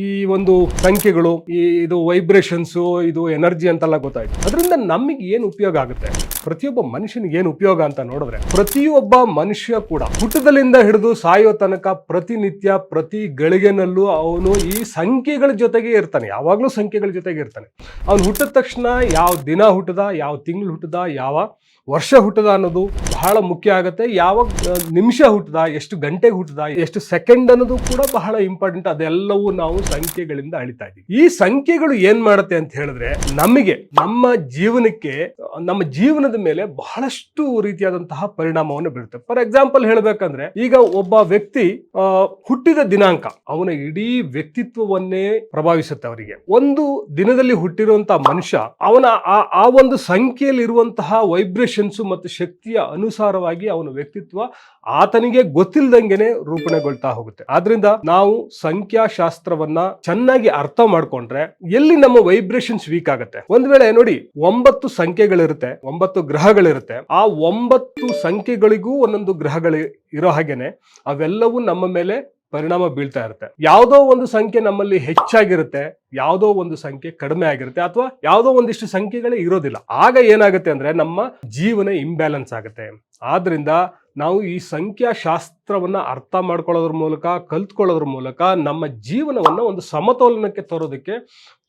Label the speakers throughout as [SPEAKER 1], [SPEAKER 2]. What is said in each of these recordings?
[SPEAKER 1] ಈ ಒಂದು ಸಂಖ್ಯೆಗಳು, ಈ ಇದು ವೈಬ್ರೇಷನ್ಸು ಇದು ಎನರ್ಜಿ ಅಂತೆಲ್ಲ ಗೊತ್ತಾಯ್ತು. ಅದರಿಂದ ನಮಗೆ ಏನು ಉಪಯೋಗ ಆಗುತ್ತೆ? ಪ್ರತಿಯೊಬ್ಬ ಮನುಷ್ಯನಿಗೆ ಏನು ಉಪಯೋಗ ಅಂತ ನೋಡಿದ್ರೆ, ಪ್ರತಿಯೊಬ್ಬ ಮನುಷ್ಯ ಕೂಡ ಹುಟ್ಟದಲ್ಲಿಂದ ಹಿಡಿದು ಸಾಯೋ ತನಕ ಪ್ರತಿನಿತ್ಯ, ಪ್ರತಿ ಗಳಿಗೆನಲ್ಲೂ ಅವನು ಈ ಸಂಖ್ಯೆಗಳ ಜೊತೆಗೆ ಇರ್ತಾನೆ. ಯಾವಾಗಲೂ ಸಂಖ್ಯೆಗಳ ಜೊತೆಗೆ ಇರ್ತಾನೆ. ಅವನು ಹುಟ್ಟಿದ ತಕ್ಷಣ ಯಾವ ದಿನ ಹುಟ್ಟದ, ಯಾವ ತಿಂಗಳು ಹುಟ್ಟದ, ಯಾವ ವರ್ಷ ಹುಟ್ಟದ ಅನ್ನೋದು ಬಹಳ ಮುಖ್ಯ ಆಗುತ್ತೆ. ಯಾವ ನಿಮಿಷ ಹುಟ್ಟದ, ಎಷ್ಟು ಗಂಟೆಗೆ ಹುಟ್ಟದ, ಎಷ್ಟು ಸೆಕೆಂಡ್ ಅನ್ನೋದು ಕೂಡ ಬಹಳ ಇಂಪಾರ್ಟೆಂಟ್ ಅದೆಲ್ಲವೂ ನಾವು ಸಂಖ್ಯೆಗಳಿಂದ ಅಳಿತಾ ಇದ್ದೀವಿ. ಈ ಸಂಖ್ಯೆಗಳು ಏನ್ ಮಾಡುತ್ತೆ ಅಂತ ಹೇಳಿದ್ರೆ ನಮಗೆ, ನಮ್ಮ ಜೀವನಕ್ಕೆ, ನಮ್ಮ ಜೀವನದ ಮೇಲೆ ಬಹಳಷ್ಟು ರೀತಿಯಾದಂತಹ ಪರಿಣಾಮವನ್ನು ಬೀಳುತ್ತೆ ಫಾರ್ ಎಕ್ಸಾಂಪಲ್ ಹೇಳ್ಬೇಕಂದ್ರೆ, ಈಗ ಒಬ್ಬ ವ್ಯಕ್ತಿ ಹುಟ್ಟಿದ ದಿನಾಂಕ, ಅವನ ಇಡೀ ವ್ಯಕ್ತಿತ್ವವನ್ನೇ ಪ್ರಭಾವಿಸುತ್ತೆ ಅವರಿಗೆ. ಒಂದು ದಿನದಲ್ಲಿ ಹುಟ್ಟಿರುವಂತಹ ಮನುಷ್ಯ, ಅವನ ಆ ಒಂದು ಸಂಖ್ಯೆಯಲ್ಲಿ ಇರುವಂತಹ ವೈಬ್ರೇಷನ್ಸ್ ಮತ್ತು ಶಕ್ತಿಯ ಅನುಸಾರವಾಗಿ ಅವನ ವ್ಯಕ್ತಿತ್ವ ಆತನಿಗೆ ಗೊತ್ತಿಲ್ಲದಂಗೆನೆ ರೂಪಣೆಗೊಳ್ತಾ ಹೋಗುತ್ತೆ. ಆದ್ರಿಂದ ನಾವು ಸಂಖ್ಯಾಶಾಸ್ತ್ರವನ್ನ ಚೆನ್ನಾಗಿ ಅರ್ಥ ಮಾಡ್ಕೊಂಡ್ರೆ ಎಲ್ಲಿ ನಮ್ಮ ವೈಬ್ರೇಷನ್ಸ್ ವೀಕ್ ಆಗುತ್ತೆ? ಒಂದ್ ವೇಳೆ ನೋಡಿ, ಒಂಬತ್ತು ಸಂಖ್ಯೆಗಳಿರುತ್ತೆ, ಒಂಬತ್ತು ಗ್ರಹಗಳಿರುತ್ತೆ. ಆ ಒಂಬತ್ತು ಸಂಖ್ಯೆಗಳಿಗೂ ಒಂದೊಂದು ಗ್ರಹಗಳು ಇರೋ ಹಾಗೇನೆ, ಅವೆಲ್ಲವೂ ನಮ್ಮ ಮೇಲೆ ಪರಿಣಾಮ ಬೀಳ್ತಾ ಇರುತ್ತೆ. ಯಾವುದೋ ಒಂದು ಸಂಖ್ಯೆ ನಮ್ಮಲ್ಲಿ ಹೆಚ್ಚಾಗಿರುತ್ತೆ, ಯಾವುದೋ ಒಂದು ಸಂಖ್ಯೆ ಕಡಿಮೆ ಆಗಿರುತ್ತೆ, ಅಥವಾ ಯಾವುದೋ ಒಂದಿಷ್ಟು ಸಂಖ್ಯೆಗಳೇ ಇರೋದಿಲ್ಲ. ಆಗ ಏನಾಗುತ್ತೆ ಅಂದ್ರೆ ನಮ್ಮ ಜೀವನ ಇಂಬ್ಯಾಲೆನ್ಸ್ ಆಗುತ್ತೆ. ಆದ್ರಿಂದ ನಾವು ಈ ಸಂಖ್ಯಾಶಾಸ್ತ್ರವನ್ನು ಅರ್ಥ ಮಾಡ್ಕೊಳ್ಳೋದ್ರ ಮೂಲಕ ಕಲ್ತ್ಕೊಳ್ಳೋದ್ರ ಮೂಲಕ ನಮ್ಮ ಜೀವನವನ್ನು ಒಂದು ಸಮತೋಲನಕ್ಕೆ ತರೋದಕ್ಕೆ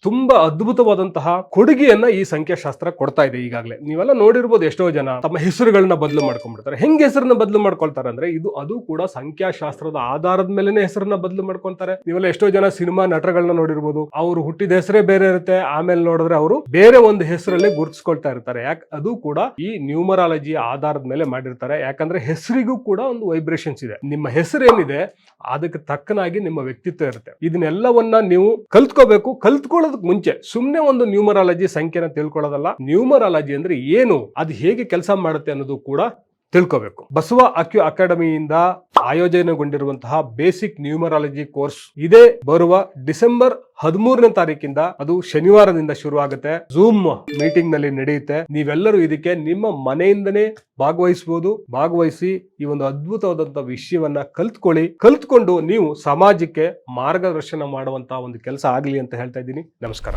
[SPEAKER 1] ತುಂಬಾ ಅದ್ಭುತವಾದಂತಹ ಕೊಡುಗೆಯನ್ನ ಈ ಸಂಖ್ಯಾಶಾಸ್ತ್ರ ಕೊಡ್ತಾ ಇದೆ ಈಗಾಗಲೇ. ನೀವೆಲ್ಲ ನೋಡಿರ್ಬೋದು ಎಷ್ಟೋ ಜನ ತಮ್ಮ ಹೆಸರುಗಳನ್ನ ಬದಲು ಮಾಡ್ಕೊಂಡ್ಬಿಡ್ತಾರೆ. ಹೆಂಗೆ ಹೆಸರನ್ನ ಬದಲು ಮಾಡ್ಕೊಳ್ತಾರೆ ಅಂದ್ರೆ ಇದು ಅದು ಕೂಡ ಸಂಖ್ಯಾಶಾಸ್ತ್ರದ ಆಧಾರದ ಮೇಲೆನೆ ಹೆಸರನ್ನ ಬದಲು ಮಾಡ್ಕೊಂತಾರೆ. ನೀವೆಲ್ಲ ಎಷ್ಟೋ ಜನ ಸಿನಿಮಾ ನಟಗಳನ್ನ ನೋಡಿರ್ಬೋದು. ಅವರು ಹುಟ್ಟಿದ ಹೆಸರೇ ಬೇರೆ ಇರುತ್ತೆ. ಆಮೇಲೆ ನೋಡಿದ್ರೆ ಅವರು ಬೇರೆ ಒಂದು ಹೆಸರಲ್ಲೇ ಗುರುತಿಸ್ಕೊಳ್ತಾ ಇರ್ತಾರೆ. ಯಾಕೆ ಅದು ಕೂಡ ಈ ನ್ಯೂಮರಾಲಜಿ ಆಧಾರದ ಮೇಲೆ ಮಾಡಿರ್ತಾರೆ. ಯಾಕಂದ್ರೆ ಹೆಸರಿಗೂ ಕೂಡ ಒಂದು ವೈಬ್ರೇಷನ್ಸ್ ಇದೆ. ನಿಮ್ಮ ಹೆಸರು ಏನಿದೆ ಅದಕ್ಕೆ ತಕ್ಕನಾಗಿ ನಿಮ್ಮ ವ್ಯಕ್ತಿತ್ವ ಇರುತ್ತೆ. ಇದನ್ನೆಲ್ಲವನ್ನ ನೀವು ಕಲ್ತ್ಕೋಬೇಕು. ಕಲ್ತ್ಕೊಳ್ಳೋದಕ್ಕೆ ಮುಂಚೆ ಸುಮ್ಮನೆ ಒಂದು ನ್ಯೂಮರಾಲಜಿ ಸಂಖ್ಯೆನ ತಿಳ್ಕೊಳ್ಳೋದಲ್ಲ. ನ್ಯೂಮರಾಲಜಿ ಅಂದ್ರೆ ಏನು? ಅದು ಹೇಗೆ ಕೆಲಸ ಮಾಡುತ್ತೆ ಅನ್ನೋದು ಕೂಡ ತಿಳ್ಕೋಬೇಕು. ಬಸವ ಅಕ್ಯು ಅಕಾಡೆಮಿಯಿಂದ ಆಯೋಜನೆಗೊಂಡಿರುವಂತಹ ಬೇಸಿಕ್ ನ್ಯೂಮರಾಲಜಿ ಕೋರ್ಸ್ ಇದೇ ಬರುವ ಡಿಸೆಂಬರ್ ಹದಿಮೂರನೇ ತಾರೀಕಿಂದ ಅದು ಶನಿವಾರದಿಂದ ಶುರು ಆಗುತ್ತೆ ಝೂಮ್ ಮೀಟಿಂಗ್ನಲ್ಲಿ ನಡೆಯುತ್ತೆ. ನೀವೆಲ್ಲರೂ ಇದಕ್ಕೆ ನಿಮ್ಮ ಮನೆಯಿಂದನೇ ಭಾಗವಹಿಸಬಹುದು ಭಾಗವಹಿಸಿ ಈ ಒಂದು ಅದ್ಭುತವಾದಂತಹ ವಿಷಯವನ್ನ ಕಲ್ತ್ಕೊಳ್ಳಿ. ಕಲ್ತ್ಕೊಂಡು ನೀವು ಸಮಾಜಕ್ಕೆ ಮಾರ್ಗದರ್ಶನ ಮಾಡುವಂತಹ ಒಂದು ಕೆಲಸ ಆಗಲಿ ಅಂತ ಹೇಳ್ತಾ ಇದ್ದೀನಿ. ನಮಸ್ಕಾರ.